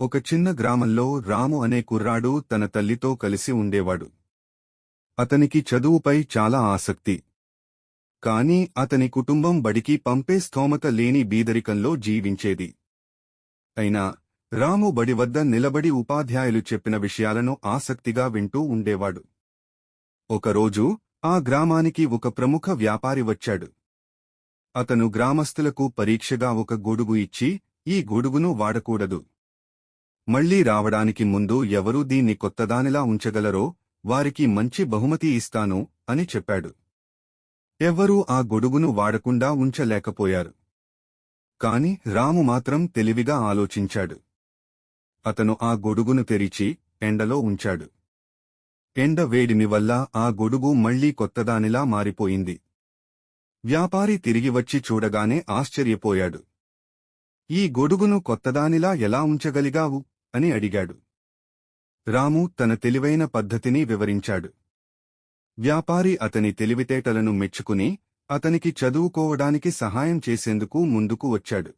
ఒక చిన్న గ్రామంలో రాము అనే కుర్రాడు తన తల్లితో కలిసి ఉండేవాడు. అతనికి చదువుపై చాలా ఆసక్తి. కాని అతని కుటుంబం బడికి పంపే స్థోమత లేని బీదరికంలో జీవించేది. అయినా రాము బడి వద్ద నిలబడి ఉపాధ్యాయులు చెప్పిన విషయాలను ఆసక్తిగా వింటూ ఉండేవాడు. ఒకరోజు ఆ గ్రామానికి ఒక ప్రముఖ వ్యాపారి వచ్చాడు. అతను గ్రామస్తులకు పరీక్షగా ఒక గొడుగు ఇచ్చి ఈ గొడుగును వాడకూడదు. మళ్ళీ రావడానికి ముందు ఎవరు దీన్ని కొత్తదానిలా ఉంచగలరో వారికి మంచి బహుమతి ఇస్తాను అని చెప్పాడు. ఎవ్వరూ ఆ గొడుగును వాడకుండా ఉంచలేకపోయారు. కాని రాము మాత్రం తెలివిగా ఆలోచించాడు. అతను ఆ గొడుగును తెరిచి ఎండలో ఉంచాడు. ఎండ వేడిని వల్ల ఆ గొడుగు మళ్ళీ కొత్తదానిలా మారిపోయింది. వ్యాపారి తిరిగి వచ్చి చూడగానే ఆశ్చర్యపోయాడు. ఈ గొడుగును కొత్తదానిలా ఎలా ఉంచగలిగావు? అని అడిగాడు. రాము తన తెలివైన పద్ధతిని వివరించాడు. వ్యాపారి అతని తెలివితేటలను మెచ్చుకుని అతనికి చదువుకోవడానికి సహాయం చేసేందుకు ముందుకు వచ్చాడు.